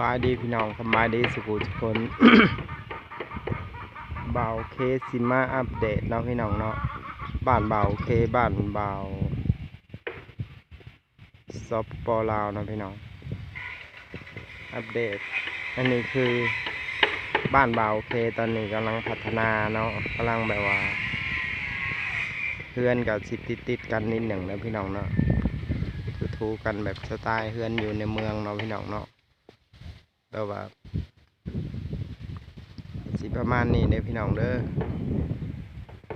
บายดีพี่น้องสบายดีสุขุทุกคนเบาเคซิมาอัปเดตเนาะพี่น้องเนาะบ้านเบาเคบ้านเบาซอปปอลาวเนาะพี่น้องอัปเดต อันนี้คือบ้านเบาเคตอนนี้กำลังพัฒนาเนาะกำลังแบบว่าเพื่อนกับสิติดติดกันนิดหนึ่งนะพี่น้องเนาะทูกันแบบสไตล์เพื่อนอยู่ในเมืองเนาะพี่น้องเนาะ แบบว่าสิประมาณนี้เด้พี่น้องเด้อ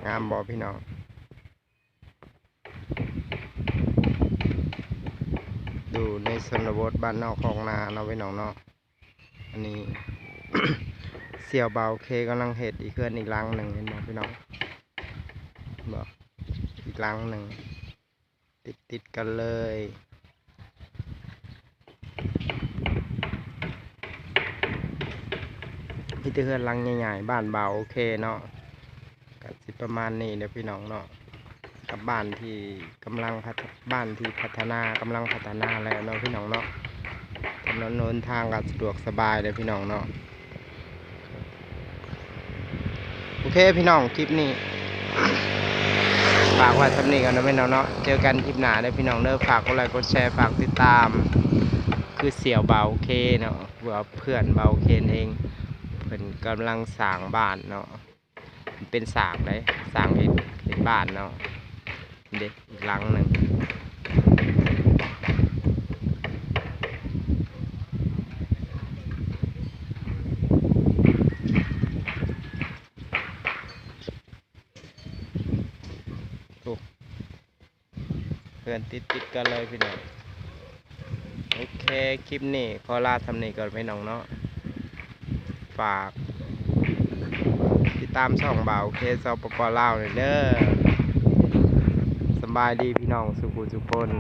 งามบอพี่น้องดูในสนบทบ้านนอกของนาเนาะพี่น้องเนาะอันนี้ เสี่ยวเบาเคกำลังเห็ดอีกเคลื่อนอีกลังหนึ่งเห็นไหมพี่น้องบอกอีกลังหนึ่งติดติดกันเลย พี่เตือนหลังใหญ่ๆบ้านเบาโอเคเนาะก็สิประมาณนี้เดี๋ยวพี่น้องเนาะกับบ้านที่กำลังพัฒบ้านที่พัฒนากำลังพัฒนาแล้วเนาะพี่น้องเนาะถนนนนทางก็สะดวกสบายเลยพี่น้องเนาะโอเคพี่น้องคลิปนี้ฝากไว้สำนีกันนะพี่น้องเนาะเจอกันคลิปหน้าเด้พี่น้องเด้อฝากกดไลค์กดแชร์ฝากติดตาม คือเสี่ยวเบาโอเคเนาะเพื่อเพื่อนเบาโอเคเอง เพิ่นกำลังสร้างบ้านเนาะเป็นสร้างเลยสร้างเห็นเห็นบ้านเนาะเด็กอีกหลังหนึ่งเพื่อนติดติดกันเลยพี่น้องโอเค คลิปนี้ขอลาทำนี้ก่อนพี่น้องเนาะ ฝากติดตามช่องเบาเคสปปลาวหน่อยเด้อสบายดีพี่น้องสุขุสุพน